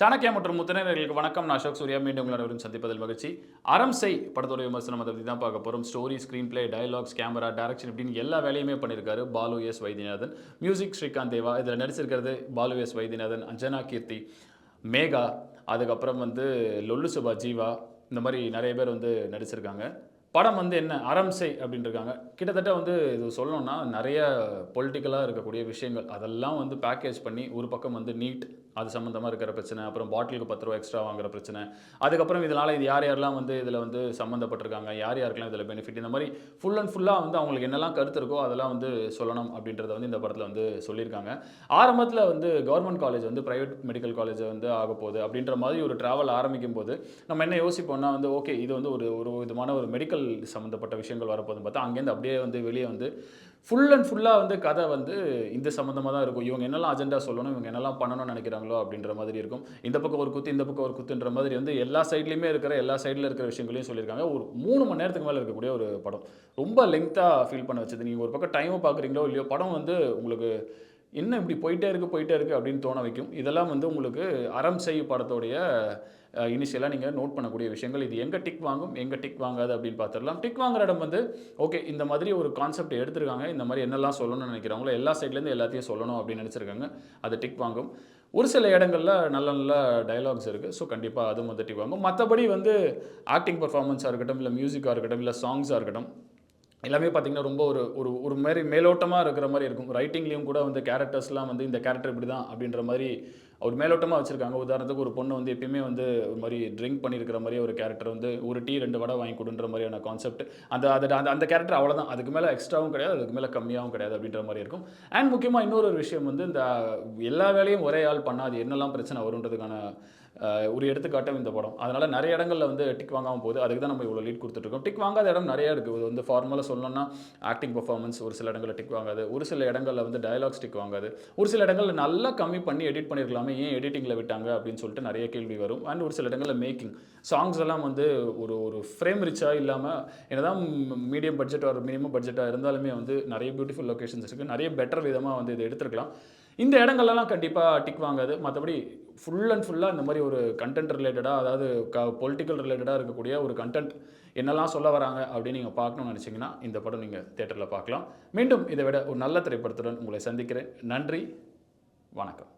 சாணக்கியா மற்றும் முத்தனர்களுக்கு வணக்கம். நான் அசோக் சூர்யா. மீண்டும் உங்களை அனைவரும் சந்திப்பதில் மகிழ்ச்சி. அறம் செய் படத்தோட விமர்சனம் அதை தான் பார்க்க போகிறோம் story screenplay dialogues camera direction இப்படின்னு எல்லா வேலையுமே பண்ணியிருக்காரு பாலு எஸ் வைத்தியநாதன். மியூசிக் ஸ்ரீகாந்த் தேவா. இதில் நடிச்சிருக்கிறது பாலு எஸ் வைத்தியநாதன் அஞ்சனா கீர்த்தி மேகா அதுக்கப்புறம் வந்து லொல்லு சுபா ஜீவா இந்த மாதிரி நிறைய பேர் வந்து நடிச்சிருக்காங்க. படம் வந்து என்ன? அரம்சை அப்படின்ட்டுருக்காங்க கிட்டத்தட்ட வந்து இது சொல்லணும்னா நிறைய பொலிட்டிக்கலாக இருக்கக்கூடிய விஷயங்கள் அதெல்லாம் வந்து பேக்கேஜ் பண்ணி ஒரு பக்கம் வந்து நீட் அது சம்மந்தமாக இருக்கிற பிரச்சனை அப்புறம் பாட்டிலுக்கு பத்து ரூபா எக்ஸ்ட்ரா வாங்குற பிரச்சனை. அதுக்கப்புறம் இதனால் இது யார் யாரெல்லாம் வந்து இதில் வந்து சம்மந்தப்பட்டிருக்காங்க யார் யாருக்கெல்லாம் இதில் பெனிஃபிட் இந்த மாதிரி ஃபுல் அண்ட் ஃபுல்லாக வந்து அவங்களுக்கு என்னெல்லாம் கருத்து இருக்கோ அதெல்லாம் வந்து சொல்லணும் அப்படின்றத வந்து இந்த படத்தில் வந்து சொல்லியிருக்காங்க. ஆரம்பத்தில் வந்து கவர்மெண்ட் காலேஜ் வந்து ப்ரைவேட் மெடிக்கல் காலேஜ் வந்து ஆக போகுது அப்படின்ற மாதிரி ஒரு ட்ராவல் ஆரம்பிக்கும் போது நம்ம என்ன யோசிப்போம்னா வந்து ஓகே இது வந்து ஒரு ஒரு விதமான ஒரு மெடிக்கல் சம்மந்தப்பட்ட விஷயங்கள் வரப்போகுதுன்னு பார்த்தா அங்கேருந்து அப்படியே வந்து வெளியே வந்து ஃபுல் அண்ட் ஃபுல்லாக வந்து கதை வந்து இந்த சம்மந்தமாக தான் இருக்கும். இவங்க என்னெல்லாம் அஜெண்டா சொல்லணும் இவங்க என்னெல்லாம் பண்ணணும்னு நினைக்கிறாங்க நினைக்கிறாங்களோ அப்படின்ற மாதிரி இருக்கும். இந்த பக்கம் ஒரு குத்து இந்த பக்கம் ஒரு குத்துன்ற மாதிரி வந்து எல்லா சைட்லையுமே இருக்கிற எல்லா சைடில் இருக்கிற விஷயங்களையும் சொல்லியிருக்காங்க. ஒரு மூணு மணி நேரத்துக்கு மேலே இருக்கக்கூடிய ஒரு படம். ரொம்ப லெங்க்த்தாக ஃபீல் பண்ண வச்சது. நீங்கள் ஒரு பக்கம் டைமை பார்க்குறீங்களோ இல்லையோ படம் வந்து உங்களுக்கு என்ன இப்படி போயிட்டே இருக்குது போயிட்டே இருக்குது அப்படின்னு தோண வைக்கும். இதெல்லாம் வந்து உங்களுக்கு அறம் செய் படத்தோடைய இனிஷியலாக நீங்கள் நோட் பண்ணக்கூடிய விஷயங்கள். இது எங்கே டிக் வாங்கும் எங்கே டிக் வாங்காது அப்படின்னு பார்த்துடலாம். டிக் வாங்குற இடம் வந்து ஓகே இந்த மாதிரி ஒரு கான்செப்ட் எடுத்திருக்காங்க. இந்த மாதிரி என்னெல்லாம் சொல்லணும்னு நினைக்கிறாங்களோ எல்லா சைட்லேருந்து எல்லாத்தையும் சொல்லணும் அப்படின்னு நினச்சிருக்காங்க. அது டிக் வாங்கும். ஒரு சில இடங்களில் நல்ல நல்ல டயலாக்ஸ் இருக்குது ஸோ கண்டிப்பாக அது வந்து டிக் மற்றபடி வந்து ஆக்டிங் பர்ஃபார்மன்ஸாக இருக்கட்டும் இல்லை மியூசிக்காக இருக்கட்டும் இல்லை சாங்ஸாக இருக்கட்டும் எல்லாமே பார்த்தீங்கன்னா ரொம்ப ஒரு ஒரு ஒரு மாதிரி மேலோட்டமாக இருக்கிற மாதிரி இருக்கும். ரைட்டிங்லேயும் கூட வந்து கேரக்டர்ஸ்லாம் வந்து இந்த கேரக்டர் இப்படி தான் அப்படின்ற மாதிரி ஒரு மேலோட்டமாக வச்சுருக்காங்க. உதாரணத்துக்கு ஒரு பொண்ணு வந்து எப்பயுமே வந்து ஒரு மாதிரி ட்ரிங்க் பண்ணியிருக்கிற மாதிரி ஒரு கேரக்டர் வந்து ஒரு டீ ரெண்டு வடை வாங்கி கொடுன்ற மாதிரியான கான்செப்ட் அந்த அது அந்த அந்த கேரக்டர் அவ்வளோதான் அதுக்கு மேலே எக்ஸ்ட்ராவும் கிடையாது அதுக்கு மேலே கம்மியாகவும் கிடையாது அப்படின்ற மாதிரி இருக்கும். அண்ட் முக்கியமாக இன்னொரு விஷயம் வந்து இந்த எல்லா வேலையும் ஒரே ஆள் பண்ணாது என்னெல்லாம் பிரச்சனை வருன்றதுக்கான ஒரு எடுத்துக்காட்டும் இந்த படம். அதனால் நிறைய இடங்களில் வந்து டிக் வாங்காமல் போகுது. அதுக்கு தான் நம்ம இவ்வளோ லீட் கொடுத்துட்ருக்கோம் டிக் வாங்காத இடம் நிறையா இருக்குது இது வந்து ஃபார்மலாக சொல்லணும்னா ஆக்டிங் பர்ஃபார்மன்ஸ் ஒரு சில இடங்களில் டிக் வாங்காது. ஒரு சில இடங்களில் வந்து டயலாக்ஸ் டிக் வாங்காது. ஒரு சில இடங்களில் நல்லா கம்மி பண்ணி எடிட் பண்ணியிருக்கலாமே ஏன் எடிட்டிங்கில் விட்டாங்க அப்படின்னு சொல்லிட்டு நிறைய கேள்வி வரும். அண்ட் ஒரு சில இடங்களில் மேக்கிங் சாங்ஸ் எல்லாம் வந்து ஒரு ஒரு ஃப்ரேம் ரிச்சாக இல்லாமல் என்னதான் மீடியம் பட்ஜெட் ஒரு மினிமம் பட்ஜெட்டாக இருந்தாலுமே வந்து நிறைய பியூட்டிஃபுல் லொக்கேஷன்ஸ் இருக்குது நிறைய பெட்டர் விதமாக வந்து இதை எடுத்துருக்கலாம். இந்த இடங்கள்லாம் கண்டிப்பாக டிக் வாங்காது. மற்றபடி ஃபுல் அண்ட் ஃபுல்லாக இந்த மாதிரி ஒரு கண்டென்ட் ரிலேட்டடாக அதாவது க பொலிட்டிக்கல் ரிலேட்டடாக இருக்கக்கூடிய ஒரு கண்டென்ட் என்னெல்லாம் சொல்ல வராங்க அப்படின்னு நீங்கள் பார்க்கணும்னு நினச்சிங்கன்னா இந்த படம் நீங்கள் தேட்டரில் பார்க்கலாம். மீண்டும் இதை விட ஒரு நல்ல திரைப்படத்துடன் உங்களை சந்திக்கிறேன். நன்றி. வணக்கம்.